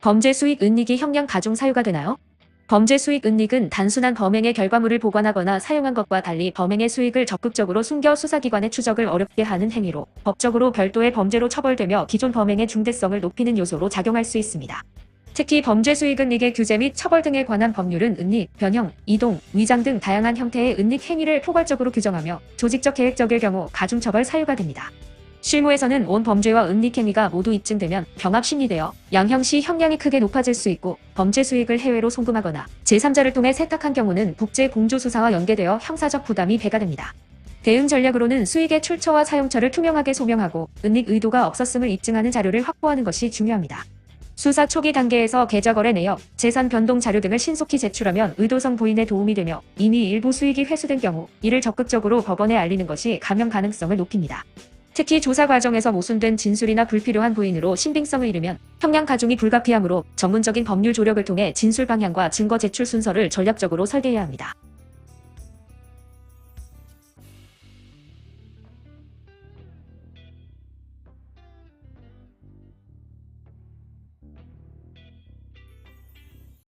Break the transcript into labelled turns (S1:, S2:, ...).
S1: 범죄 수익 은닉이 형량 가중 사유가 되나요? 범죄 수익 은닉은 단순한 범행의 결과물을 보관하거나 사용한 것과 달리 범행의 수익을 적극적으로 숨겨 수사기관의 추적을 어렵게 하는 행위로 법적으로 별도의 범죄로 처벌되며 기존 범행의 중대성을 높이는 요소로 작용할 수 있습니다. 특히 범죄 수익 은닉의 규제 및 처벌 등에 관한 법률은 은닉, 변형, 이동, 위장 등 다양한 형태의 은닉 행위를 포괄적으로 규정하며 조직적 계획적일 경우 가중처벌 사유가 됩니다. 실무에서는 온 범죄와 은닉 행위가 모두 입증되면 병합 심리되어 양형 시 형량이 크게 높아질 수 있고 범죄 수익을 해외로 송금하거나 제3자를 통해 세탁한 경우는 국제 공조 수사와 연계되어 형사적 부담이 배가 됩니다. 대응 전략으로는 수익의 출처와 사용처를 투명하게 소명하고 은닉 의도가 없었음을 입증하는 자료를 확보하는 것이 중요합니다. 수사 초기 단계에서 계좌 거래 내역, 재산 변동 자료 등을 신속히 제출하면 의도성 부인에 도움이 되며 이미 일부 수익이 회수된 경우 이를 적극적으로 법원에 알리는 것이 감형 가능성을 높입니다. 특히 조사 과정에서 모순된 진술이나 불필요한 부인으로 신빙성을 잃으면 형량 가중이 불가피하므로 전문적인 법률 조력을 통해 진술 방향과 증거 제출 순서를 전략적으로 설계해야 합니다.